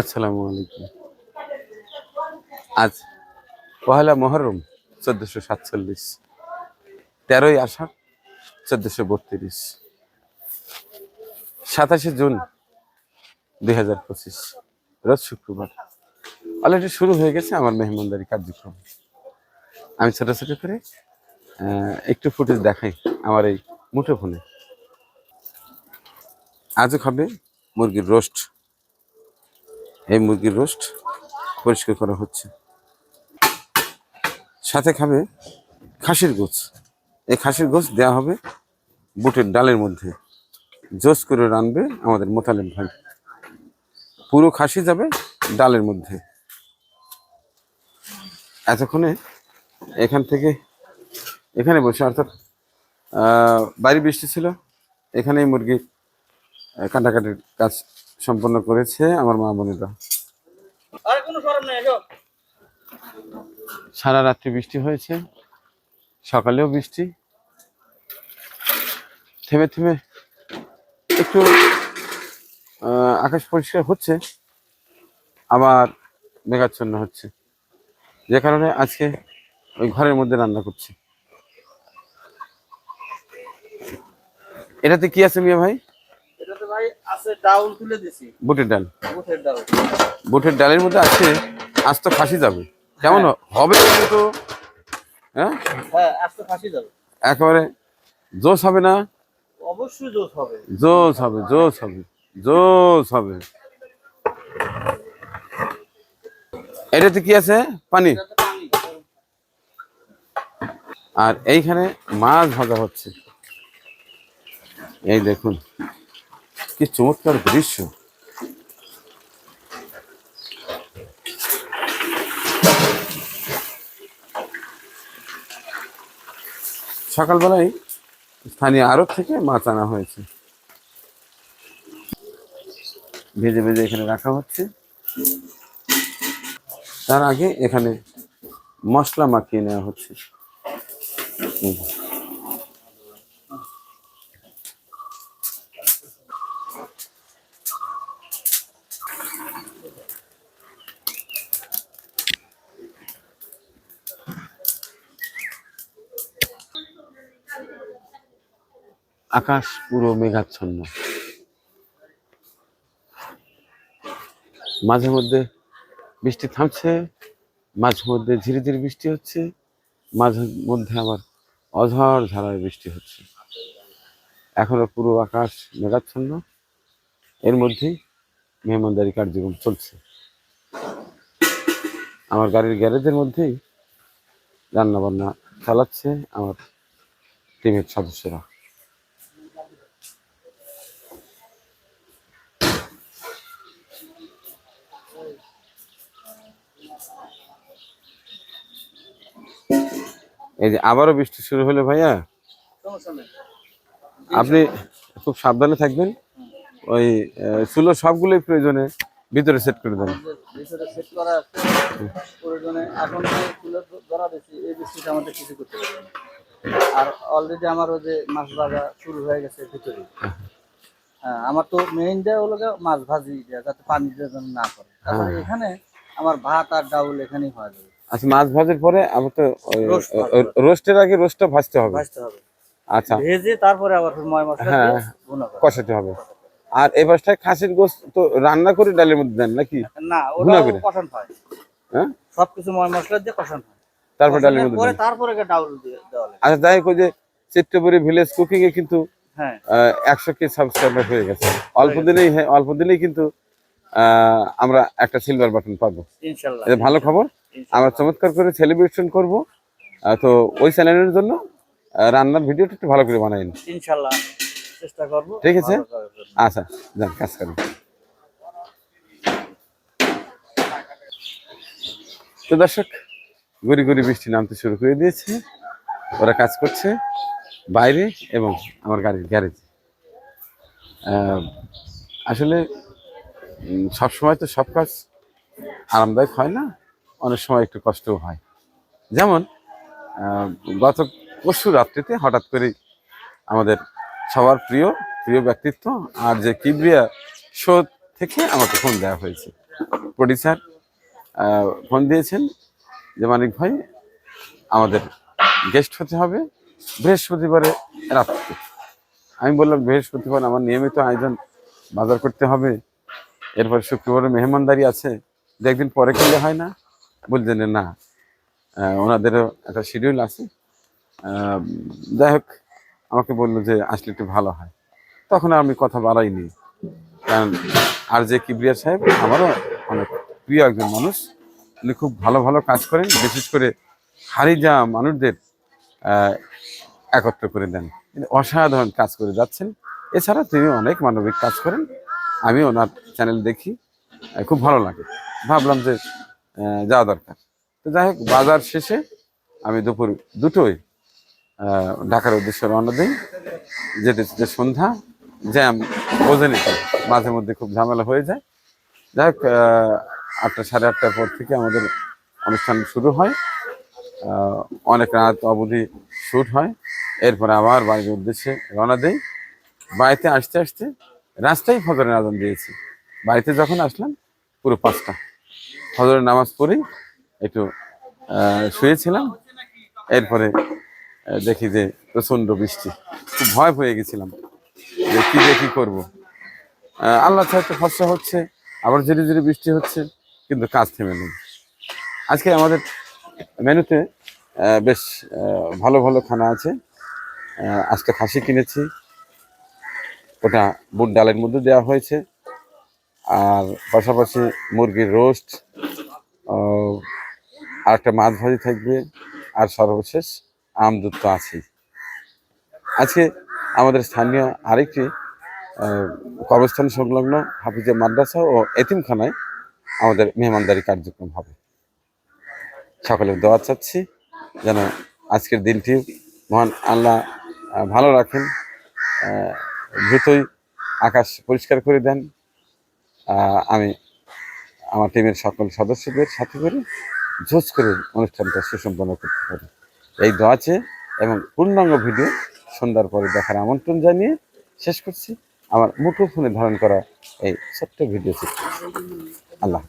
আসসালামু আলাইকুম। আজ পহেলা মহরম চোদ্দশো সাতচল্লিশ, তেরোই আষাঢ় চোদ্দশো বত্রিশ, সাতাশে জুন দুই হাজার পঁচিশ, রোজ শুক্রবার। অলরেডি শুরু হয়ে গেছে আমার মেহমানদারি কার্যক্রম। আমি ছোট ছোট করে একটু ফুটেজ দেখাই আমার এই মুঠো ফোনে আজও খাবে মুরগির রোস্ট। এই মুরগির রোস্ট পরিষ্কার করা হচ্ছে। সাথে খাবে খাসির গোছ। এই খাসির গোছ দেওয়া হবে বুটের ডালের মধ্যে। জোস করে রানবে আমাদের মোতালেম ভাই। পুরো খাসি যাবে ডালের মধ্যে। এতক্ষণে এখান থেকে এখানে বসে অর্থাৎ বাইরে বৃষ্টি ছিল। এখানেই মুরগির কাটাকাটির কাজ সম্পন্ন করেছে আমার মা বোনেরা। সারা রাত্রি বৃষ্টি হয়েছে সকালেও বৃষ্টি। থেমে থেমে একটু আকাশ পরিষ্কার হচ্ছে আবার মেঘাচ্ছন্ন হচ্ছে। যে কারণে আজকে ওই ঘরের মধ্যে রান্না করছি। এটাতে কি আছে মিয়া ভাই? আছে ডাউল তুলে দিছি। বুটের ডাল। ডালের মধ্যে আছে আজ তো ফাঁসি যাবে। কেমন হবে কিন্তু হ্যাঁ? হ্যাঁ আজ তো যাবে। একেবারে জোশ হবে না? অবশ্যই জোস হবে জোশ হবে জোশ হবে। এটাতে কি আছে? পানি। আর এইখানে মাছ ভাজা হচ্ছে। এই দেখুন। কি চমৎকার দৃশ্য। সকালবেলায় স্থানীয় আড়ত থেকে মাছ আনা হয়েছে। ভেজে ভেজে এখানে রাখা হচ্ছে। তার আগে এখানে মশলা মাখিয়ে নেওয়া হচ্ছে। আকাশ পুরো মেঘাচ্ছন্ন। মাঝে মধ্যে বৃষ্টি থামছে, মাঝে মধ্যে ধীরে ধীরে বৃষ্টি হচ্ছে, মাঝে মধ্যে আবার অঝড় ঝাড়ায় বৃষ্টি হচ্ছে। এখনও পুরো আকাশ মেঘাচ্ছন্ন, এর মধ্যেই মেহমানদারি কার্যক্রম চলছে। আমার গাড়ির গ্যারেজের মধ্যেই রান্না বান্না চালাচ্ছে আমার টিমের সদস্যরা। এই যে আবারও বৃষ্টি শুরু হলে ভাইয়া? আপনি খুব সাবধানে থাকবেন। ওই চুলো সবগুলোই প্রয়োজনে ভিতরে সেট করে দেন। ভিতরে সেট করা প্রয়োজনে এখন যে ধরা দিচ্ছি এই বৃষ্টিটা আমাদের কিছু করতে পারবে না। আর অলরেডি আমার ওই যে মাছ ভাজা শুরু হয়ে গেছে ভিতরে। হ্যাঁ আমার তো মেইনটা হলো মাছ ভাজি যাতে পানি না করে তারপরে এখানে আমার ভাত আর ডাউল এখানেই হওয়া যাবে। আচ্ছা মাছ ভাজার পরে আবার তো রোস্টের আগে রোস্টটা ভাজতে হবে। ভাজতে হবে। আচ্ছা। ভেজে তারপরে আবার ময় মশলা হ্যাঁ। কষাতে হবে। আর এই বাসটায় খাসির গোস্ত তো রান্না করে ডালের মধ্যে দেন নাকি? না ওটা কষান হয়। হ্যাঁ? সবকিছু ময় মশলা দিয়ে কষান হয়। তারপর ডালের মধ্যে পরে তারপরে ডাউল দিয়ে দেওয়া লাগে। আচ্ছা যাই হোক ওই যে চিত্তপুরি ভিলেজ কুকিং এ কিন্তু হ্যাঁ। একশো কে সাবস্ক্রাইবার হয়ে গেছে। অল্প দিনেই হ্যাঁ অল্প দিনেই কিন্তু আমরা একটা সিলভার বাটন পাবো। ইনশাল্লাহ। এটা ভালো খবর? আমরা চমৎকার করে সেলিব্রেশন করব। তো ওই চ্যানেলের জন্য রান্নার ভিডিওটা একটু ভালো করে বানাইন। ইনশাল্লাহ চেষ্টা করব। ঠিক আছে? আচ্ছা যান কাজ করেন। তো দর্শক গড়ি গড়ি বৃষ্টি নামতে শুরু করে দিয়েছে। ওরা কাজ করছে বাইরে এবং আমার গাড়ির গ্যারেজে। আসলে সবসময় তো সব কাজ আরামদায়ক হয় না। অনেক সময় একটু কষ্টও হয়। যেমন গত পরশু রাত্রিতে হঠাৎ করে আমাদের সবার প্রিয় প্রিয় ব্যক্তিত্ব আর যে কিবরিয়া শো থেকে আমাকে ফোন দেওয়া হয়েছে। প্রডিউসার ফোন দিয়েছেন যে, মানিক ভাই, আমাদের গেস্ট হতে হবে বৃহস্পতিবারে রাত্রে আমি বললাম, বৃহস্পতিবার আমার নিয়মিত আয়োজন বাজার করতে হবে। এরপর শুক্রবারে মেহমানদারি আছে। দু একদিন পরে করলে হয় না। বলছেন যে না ওনাদেরও একটা শিডিউল আছে। যাই হোক, আমাকে বলল যে আসলে একটু ভালো হয়। তখন আমি কথা বাড়াইনি। কারণ আর যে কিবরিয়া সাহেব, আমারও অনেক প্রিয় একজন মানুষ। উনি খুব ভালো ভালো কাজ করেন। বিশেষ করে হারিয়ে যাওয়া মানুষদের একত্র করে দেন। অসাধারণ কাজ করে যাচ্ছেন। এছাড়া তিনি অনেক মানবিক কাজ করেন। আমি ওনার চ্যানেল দেখি খুব ভালো লাগে। ভাবলাম যে যাওয়া দরকার। তো যাই হোক, বাজার শেষে আমি দুপুর দুটোই ঢাকার উদ্দেশ্যে রওনা দিই। যেতে যেতে সন্ধ্যা, জ্যাম বোঝেনি তো মাঝে মধ্যে খুব ঝামেলা হয়ে যায়। যাই হোক আটটা সাড়ে আটটার পর থেকে আমাদের অনুষ্ঠান শুরু হয়। অনেক রাত অবধি শ্যুট হয়। এরপরে আবার বাড়ির উদ্দেশ্যে রওনা দেই। বাড়িতে আসতে আসতে রাস্তায় ফজরের আজান দিয়েছি। বাড়িতে যখন আসলাম, পুরো পাঁচটা। ফজরের নামাজ পড়ি, একটু শুয়েছিলাম, এরপরে দেখি যে প্রচণ্ড বৃষ্টি। খুব ভয় পেয়ে গেছিলাম যে কী যে কী করব। আল্লাহ চাইতে ফসা হচ্ছে, আবার ধীরে ধীরে বৃষ্টি হচ্ছে, কিন্তু কাজ থেমে নেই। আজকে আমাদের মেনুতে বেশ ভালো ভালো খানা আছে। আজকে খাসি কিনেছি, ওটা বুট ডালের মধ্যে দেওয়া হয়েছে। আর পাশাপাশি মুরগির রোস্ট আর একটা মাছ ভাজি থাকবে, আর সর্বশেষ আম দুধ তো আছেই। আজকে আমাদের স্থানীয় আরেকটি কর্মস্থান সংলগ্ন হাফিজে মাদ্রাসা ও এতিমখানায় আমাদের মেহমানদারি কার্যক্রম হবে। সকলের দোয়া চাচ্ছি যেন আজকের দিনটি মহান আল্লাহ ভালো রাখেন দ্রুতই আকাশ পরিষ্কার করে দেন আমি আমার টিমের সকল সদস্যদের সাথে করে জোস করে অনুষ্ঠানটা সুসম্পন্ন করতে পারি। এই দোয়া চেয়ে এবং পূর্ণাঙ্গ ভিডিও সন্ধ্যার পরে দেখার আমন্ত্রণ জানিয়ে শেষ করছি। আমার মুঠো ফোনে ধারণ করা এই ছোট্ট ভিডিও আল্লাহ।